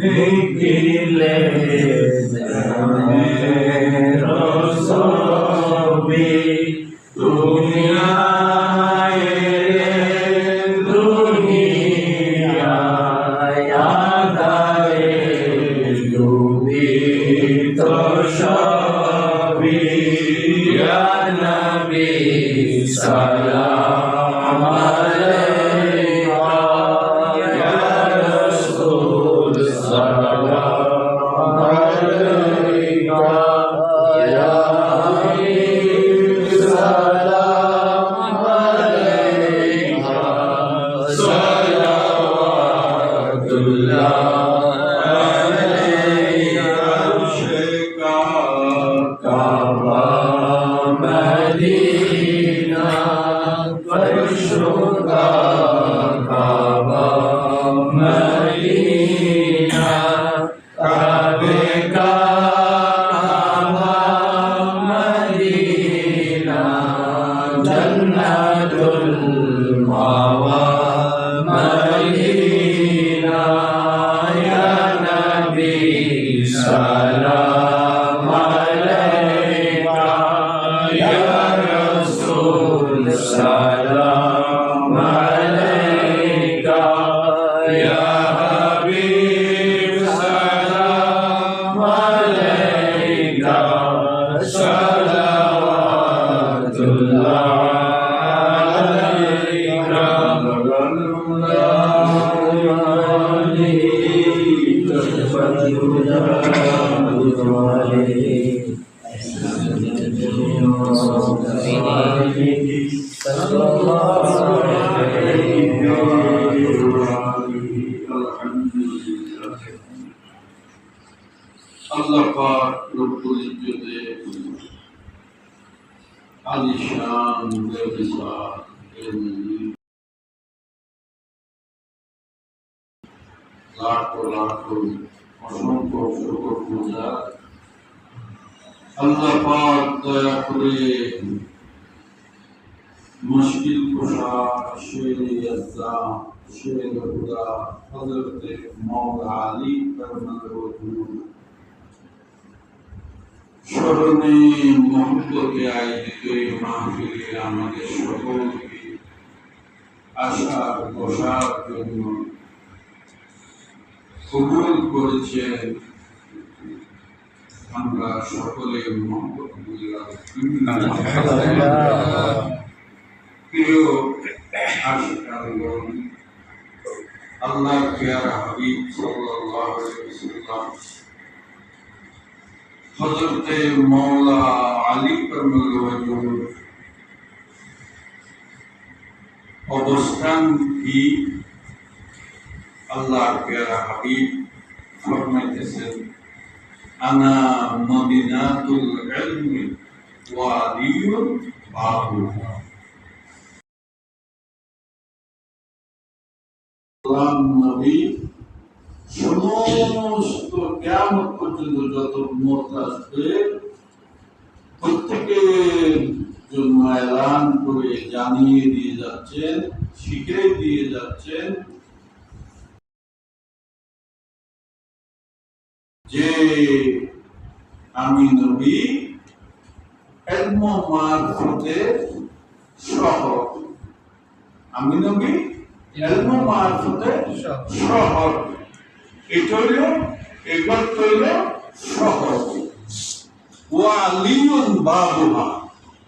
নিখিলে জানের সবি Shalom. আলিশান বেবিসার লাখো লাখো অসংখ্য শুকর পূজা আল্লাহ পাক দয়া করে মুশকিল কুশা শের ইয়াজ্জা শের হুদা আলী স্মরণে মহব্বতে আয়োজিত এই মাহফিলে আমাদের সকলকে আসার বসার জন্য কবুল করেছেন। আমরা সকলে মহব্বত আল্লাহ হাবিব সাল্লাল্লাহু হযরতে মাওলা আলী কারমাল ওয়াজুদ অবস্থান কি? আল্লাহ পেয়ারা হাবিব ফরমাইতেছেন, আনা মদিনাতুল ইলমি ওয়া আলিয়ুন বাবুহা সমস্ত কিয়ামত পর্যন্ত যত উম্মত আসবে, প্রত্যেকের জন্য এলান করে জানিয়ে দিয়ে যাচ্ছেন, শিখিয়ে দিয়ে যাচ্ছেন, যে আমি নবী, এলম মারফতের আমি নবী, এলম মারফতের শহর এটা হলো একত্র হলো শহর ও আলিউন বাবুহা।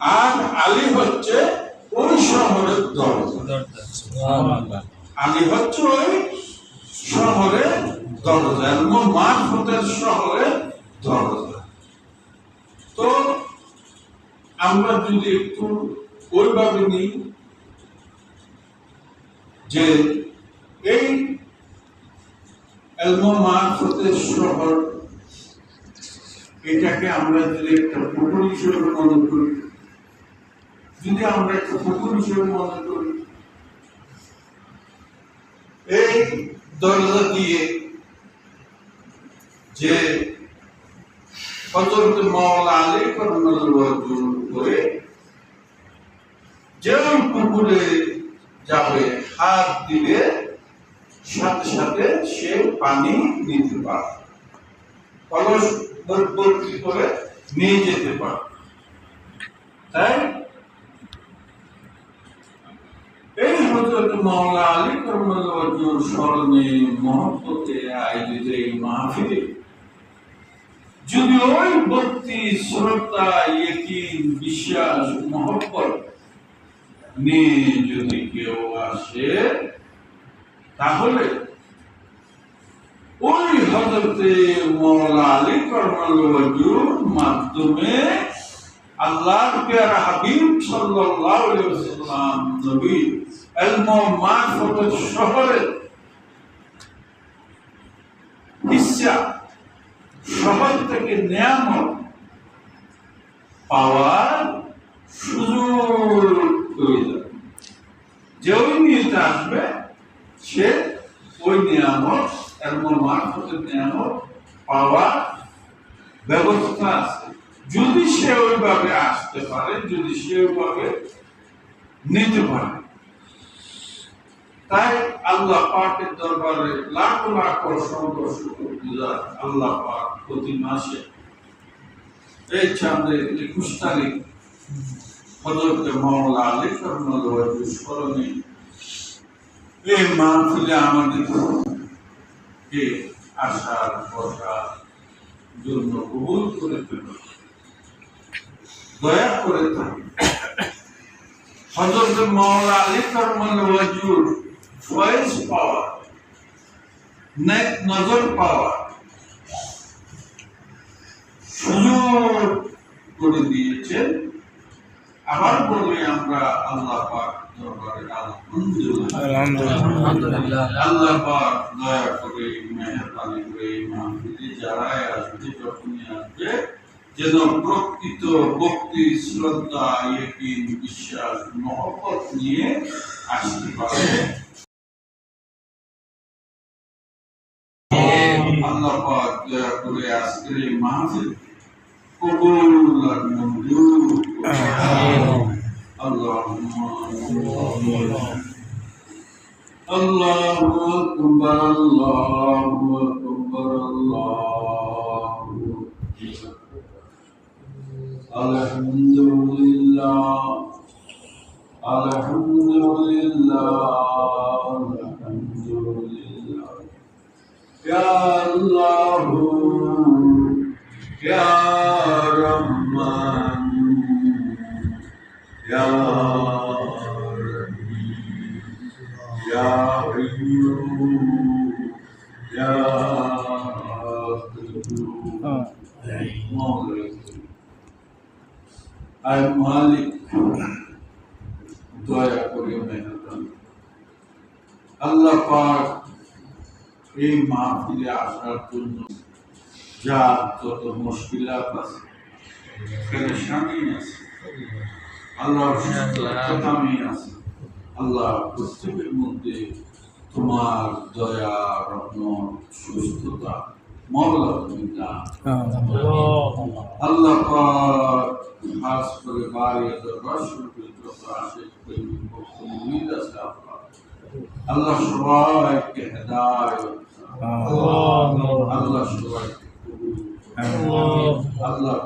আর আলী হচ্ছে ওই শহরের দরজা। আলী হচ্ছে ওই শহরের দরজা এবং মারফতের শহরের দরজা। তো আমরা যদি একটু ওইভাবে নিই যে এই শহর, এটাকে আমরা যদি একটা পুকুর হিসেবে মনে করি, যদি আমরা একটা পুকুর হিসেবে মনে করি, এই দরজা দিয়ে যে হযরত মাওলা আলী করমাল্লাহ করে যে পুকুরে যাবে, হাত দিলে সাথে সাথে সে পানি নিতে পারে। কলস ভর্তি করে নিয়ে যেতে পারে। তাই এই হজরত মাওলা আলী করমাল্লাহুর স্মরণে মহব্বতে আয়োজিত এই মাহফিলে যদি ওই ভক্তি, শ্রদ্ধা, ইয়কিন, বিশ্বাস, মহব্বত নিয়ে যদি কেউ আসে তাহলে ওই হজরতে মৌলা আলী করমাল্লাহুর মাধ্যমে আল্লাহর পেয়ারা হাবিব সাল্লাল্লাহু আলাইহি ওয়াসাল্লাম, নবী শহরে শহর থেকে নিয়ামত পাওয়ার সুযোগ তৈরি হবে। যে ওই নিয়তে আসবে সে ওই নিয়ামত এবং মারফতের নিয়ামত পাওয়ার ব্যবস্থা আছে যদি সে ওইভাবে আসতে পারে যদি সে ওইভাবে নিতে পারে। তাই আল্লাহ পাকের দরবারে লাখ লাখ অসংখ্য শুকর আল্লাহ পাক প্রতি মাসে। এই চাঁদের একুশ তারিখ হজরত মাওলা আলী করমাল স্মরণে এই মাহফিলে আমাদের আসার বসার জন্য কবুল করে ফেল দয়া করে থাকে। হজরত মাওলা আলী ওয়াজুর ফয়েজ পাওয়া নেক নজর পাওয়া সুযোগ করে দিয়েছেন। আবার বলি আমরা আল্লাহ পাক দরবারে আলহামদুলিল্লাহ। আল্লাহ পাক দয়া করে মেহরবানি করে মাহফিলে যারাই আসবে যখনই আসবে যেন প্রকৃত ভক্তি শ্রদ্ধা একই বিশ্বাস মহব্বত নিয়ে আসতে পারে আল্লাহ করে আজকের এই কবুল আর মঞ্জুর আল্লাহ আল্লাহ الحمد لله الحمد لله الحمد لله يا الله يا رحمن يا رحيم يا قيوم يا قيوم আর মালিক দয়া করে মেহরবানি আল্লাহ পাক এই মাহফিলে আসার জন্য যা যত মুশকিলাত আছে পেরেশানি আছে আল্লাহ সুস্থতামি আছে আল্লাহ প্রত্যেকের মধ্যে তোমার দয়া, রহমত, সুস্থতা আল্লাহ খাস করে বাড়ি দরবার আসে প্রেমিক আছে আল্লাহ সবাইকে হেদায়ত আল্লাহ সবাইকে আল্লাহ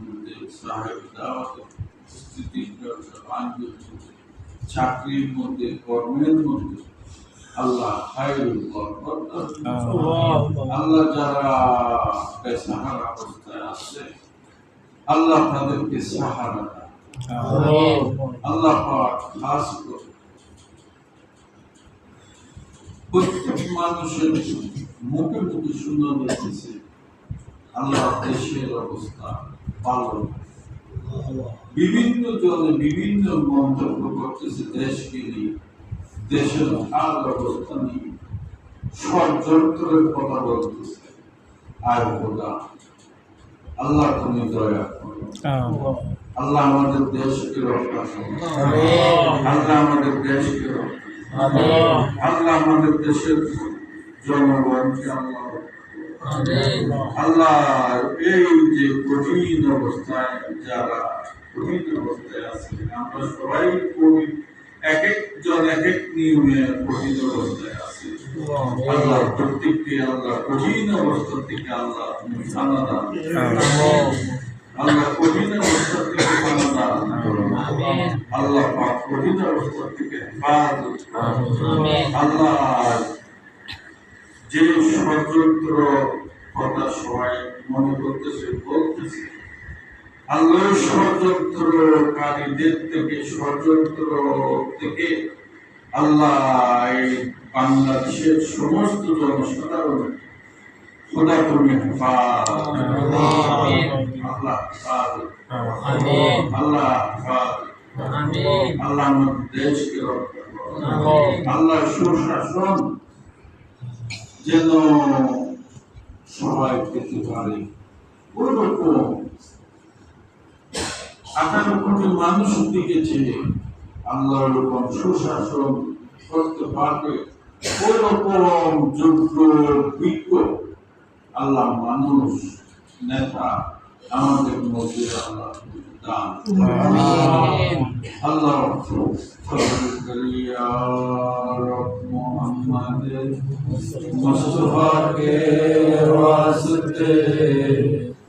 মধ্যে সাহেব দাওয়াত স্থিতির ব্যবসা মধ্যে, চাকরির মধ্যে, কর্মের মধ্যে আল্লাহ খায়রুল। আল্লাহ যারা বেসাহার অবস্থায় আছে, আল্লাহ তাদেরকে সাহারা আল্লাহ খাস প্রত্যেক মানুষের মুখে মুখে শোনা যাচ্ছে আল্লাহ দেশের অবস্থা ভালো। বিভিন্ন জনে বিভিন্ন মন্তব্য করতেছে দেশকে নিয়ে। দেশের হাল অবস্থা নিয়ে। ষড়যন্ত্রের কথা বলতেছে। আর খোদা আল্লাহ তুমি দয়া আল্লাহ। আমাদের দেশকে রক্ষা আল্লাহ আমাদের দেশকে রক্ষা আল্লাহ আমাদের দেশের জনগণকে আল্লাহ আল্লাহ এই যে কঠিন অবস্থায় যারা কঠিন অবস্থায় আছে আমরা সবাই এক একজন এক এক নিয়মে কঠিন অবস্থায় আছে আল্লাহ প্রত্যেককে আল্লাহ কঠিন অবস্থা থেকে আল্লাহ তুমি আল্লাহ কঠিন অবস্থা থেকে সানা আল্লাহ পাক কঠিন অবস্থা থেকে আল্লাহ যে ষড়যন্ত্র কথা সবাই মনে করতেছে বলতেছে। আল্লাহ ষড়যন্ত্রকারীদের থেকে ষড়যন্ত্র থেকে আল্লাহ এই বাংলাদেশের সমস্ত জনসাধারণ খোদা হেফাজত। আল্লাহ আল্লাহ আল্লাহ দেশকে আল্লাহ সুশাসন যেন সবাই পেতে পারে। ওরকম আঠারো কোটি মানুষ দিকেছে আল্লাহ ওরকম সুশাসন করতে পারবে ওরকম যোগ্য বিজ্ঞ আল্লাহ মানুষ নেতা আমাদের মধ্যে আল্লাহ দান। আল্লাহ মোহাম্মদ মুস্তফা কে ওয়াসতে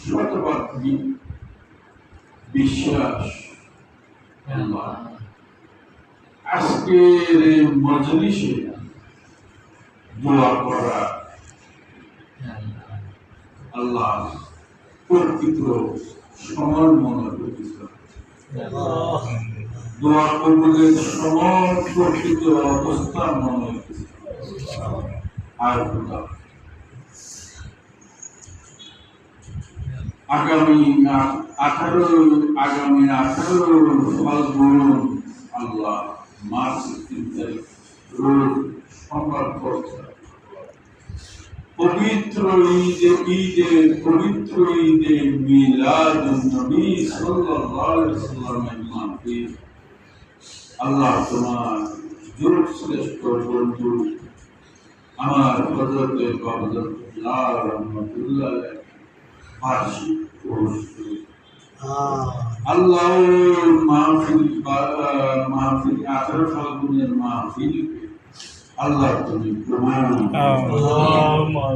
আমার শতভাগ বিশ্বাস আজকের এই দোয়া করা আল্লাহ প্রকৃত সমান মনে করেছে দোয়া কবুলের সমান প্রকৃত অবস্থা মনে আর খোদা আগামী আঠারো আগামী আঠারো ফাল্গুন আল্লাহ মার্চ তিন তারিখ পবিত্র ঈদে ঈদে, পবিত্র ঈদে মিলাদ নবী সাল্লাল্লাহু আলাইহি আল্লাহ তোমার জোর শ্রেষ্ঠ বন্ধু। আমার হযরতে বাবুল্লাহ রহমাতুল্লাহ বার্ষিক আল্লাহ মাহফিল মাহফিল আঠারো ফাল্গুনের মাহফিল আল্লাহ তুমি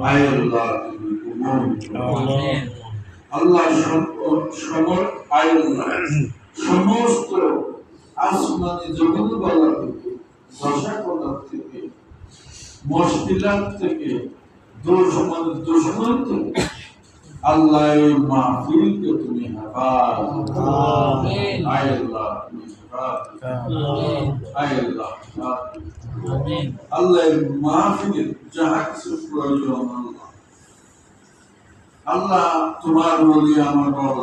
আয় আল্লাহ তুমি কবুল আল্লাহ আয় আল্লাহ। সমস্ত আসমানি জমিন থেকে দশা থেকে মুশকিলাত থেকে দুশ্মন দুশ্মন থেকে আল্লাহ এই মাহফিলকে তুমি হেফাজত আয় আল্লাহ তুমি হেফাজত আয় আল্লাহ আল্লাহ এই মাহফিলের যাহা কিছু প্রয়োজন আল্লাহ আল্লাহ তোমার বলি আমার বাবা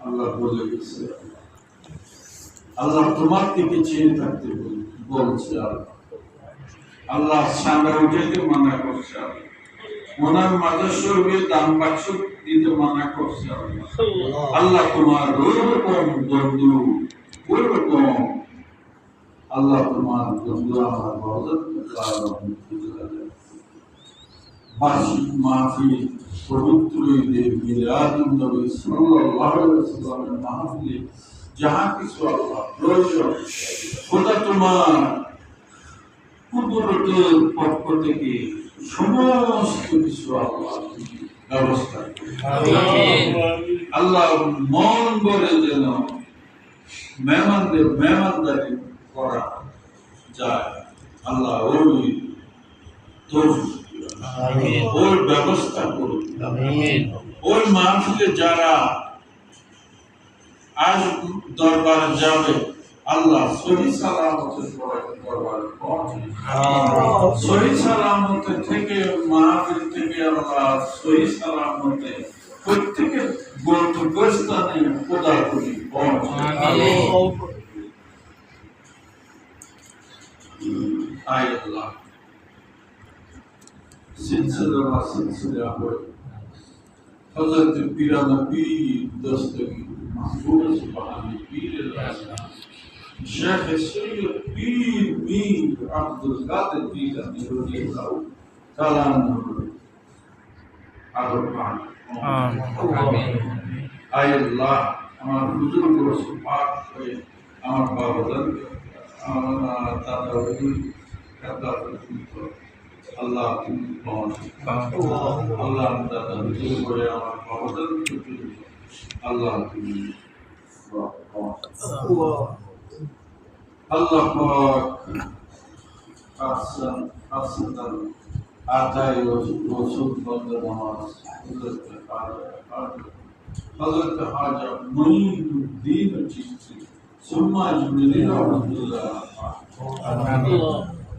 আল্লাহ বলে গেছে আল্লাহ। তোমার থেকে চেয়ে থাকতে বল- বলছে আল্লাহ। আল্লাহ সামনে উঠাইতে মানা করছে আল্লাহ। ওনার মাদার শরীরে দাম বাক্স দিতে মানা করছে আল্লাহ। তোমার ওইরকম বন্ধু ওইরকম আল্লাহ তোমার বন্ধু আমার বার্ষিক মাহফিল পবিত্র ঈদে মিলাদুন নবী সাল্লাল্লাহু আলাইহি ওয়াসাল্লামের মাহফিলে যাহা কিছু আল্লাহ প্রয়োজন খোদা তোমার কুদরতের পক্ষ থেকে সমস্ত কিছু আল্লাহ ব্যবস্থা। আল্লাহ মন বলে যেন মেহমানদের মেহমানদারি করা যায় আল্লাহ ওই। ওই ব্যবস্থা করুন মাহফিলে যারা আজ দরবারে যাবে আল্লাহ সহি সালামতের পরে দরবারে। পৌঁছে সহি সালামতে থেকে মাহফিল থেকে আল্লাহ সহি সালামতে প্রত্যেকের গন্তব্যস্থানে খোদা করি পৌঁছে আয় আল্লাহ। সিলসিলা বা সিলসিলা হয়ে। হযরত পীরানা পীর দস্তগীর মাহবুব সুবহানি পীর রাসূল শেখ সৈয়দ পীর মীর আব্দুল কাদের জিলানী রাদিয়াল্লাহু তাআলা আনহু আরও আল্লাহ আমার হয়ে আমার বাবা দাদা আমার দাদা আল্লাহ আল্লাহ দাদা হুজুর করে আমার বাবা দাদা হুজুর আল্লাহ তুমি আল্লাহ পাক আহসান আহসান আদায় রসুল বন্ধ নামাজ হযরত হাজা হযরত হাজা মঈনুদ্দিন চিশতি সুম্মা জিবরিল রহমাতুল্লাহ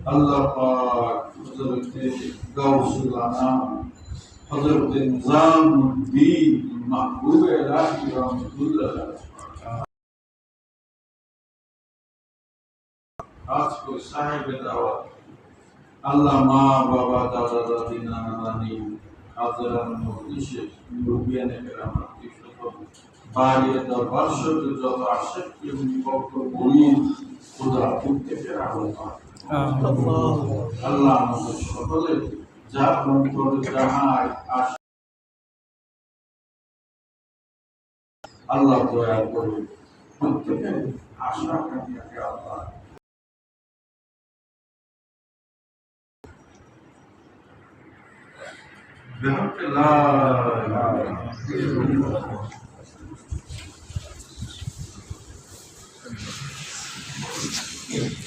আল্লাহ পাক হযরত গাউসুল আনাম, হযরত নিজামুদ্দিন মাহবুব ইলাহি রহমাতুল্লাহ আজ কো সাহেব দাওয়াত। আল্লাহ মা, বাবা, দাদা, দাদি, নানা, নানি হাজারান মহিষে মুরব্বিয়ানে কেরাম আত্মীয় বাড়িয়ে দরবার শত যত আশেক এবং ভক্ত মুরিদ খোদা প্রত্যেকের আহ্বান। আল্লাহ আমাদের সকলে যা অন্তরে যাহাই আশা আল্লাহ দয়া করে প্রত্যেকের আশা কাটিয়াকে আল্লাহ Thank you.